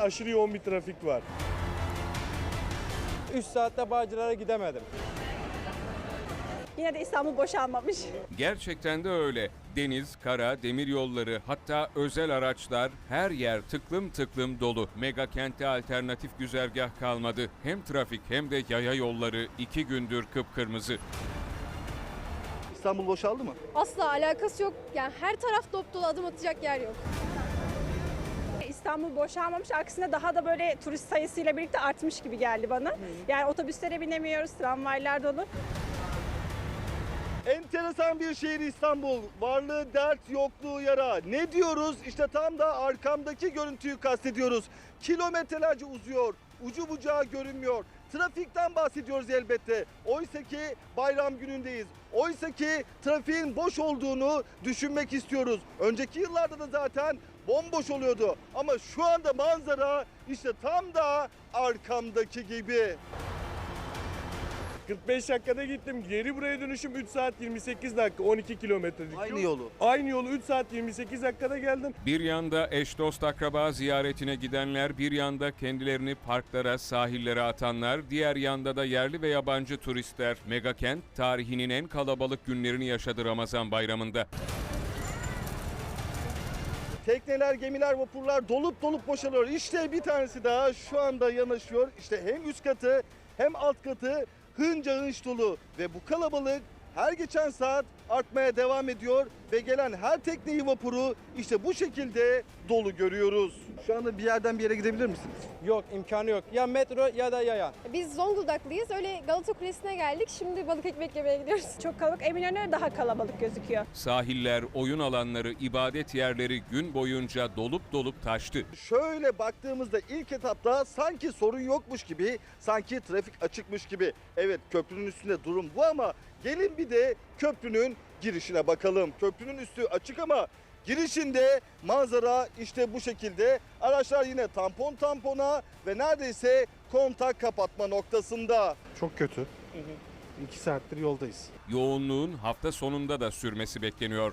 aşırı yoğun bir trafik var. 3 saatte Bağcılar'a gidemedim. Yine de İstanbul boşalmamış. Gerçekten de öyle. Deniz, kara, demir yolları hatta özel araçlar her yer tıklım tıklım dolu. Mega kentte alternatif güzergah kalmadı. Hem trafik hem de yaya yolları iki gündür kıpkırmızı. İstanbul boşaldı mı? Asla alakası yok. Yani her taraf dop dolu adım atacak yer yok. İstanbul boşalmamış. Aksine daha da böyle turist sayısıyla birlikte artmış gibi geldi bana. Yani otobüslere binemiyoruz, tramvaylar dolu. Enteresan bir şehir İstanbul. Varlığı dert, yokluğu yara. Ne diyoruz? İşte tam da arkamdaki görüntüyü kastediyoruz. Kilometrelerce uzuyor. Ucu bucağı görünmüyor. Trafikten bahsediyoruz elbette. Oysa ki bayram günündeyiz. Oysa ki trafiğin boş olduğunu düşünmek istiyoruz. Önceki yıllarda da zaten bomboş oluyordu. Ama şu anda manzara işte tam da arkamdaki gibi. 45 dakikada gittim. Geri buraya dönüşüm 3 saat 28 dakika 12 kilometrelik. Aynı yol. yolu. Aynı yolu 3 saat 28 dakikada geldim. Bir yanda eş dost akraba ziyaretine gidenler, bir yanda kendilerini parklara, sahillere atanlar, diğer yanda da yerli ve yabancı turistler. Megakent tarihinin en kalabalık günlerini yaşadı Ramazan bayramında. Tekneler, gemiler, vapurlar dolup dolup boşalıyor. İşte bir tanesi daha şu anda yanaşıyor. İşte hem üst katı hem alt katı hınca hınç dolu. Ve bu kalabalık her geçen saat artmaya devam ediyor. Ve gelen her tekneyi vapuru işte bu şekilde dolu görüyoruz. Şu anda bir yerden bir yere gidebilir misiniz? Yok imkanı yok. Ya metro ya da yaya. Biz Zonguldaklıyız. Öyle Galata Kulesi'ne geldik. Şimdi balık ekmek yemeye gidiyoruz. Çok kalabalık. Eminönü daha kalabalık gözüküyor. Sahiller, oyun alanları, ibadet yerleri gün boyunca dolup dolup taştı. Şöyle baktığımızda ilk etapta sanki sorun yokmuş gibi, sanki trafik açıkmış gibi. Evet köprünün üstünde durum bu ama gelin bir de köprünün girişine bakalım. Köprünün üstü açık ama girişinde manzara işte bu şekilde. Araçlar yine tampon tampona ve neredeyse kontak kapatma noktasında. Çok kötü. İki saattir yoldayız. Yoğunluğun hafta sonunda da sürmesi bekleniyor.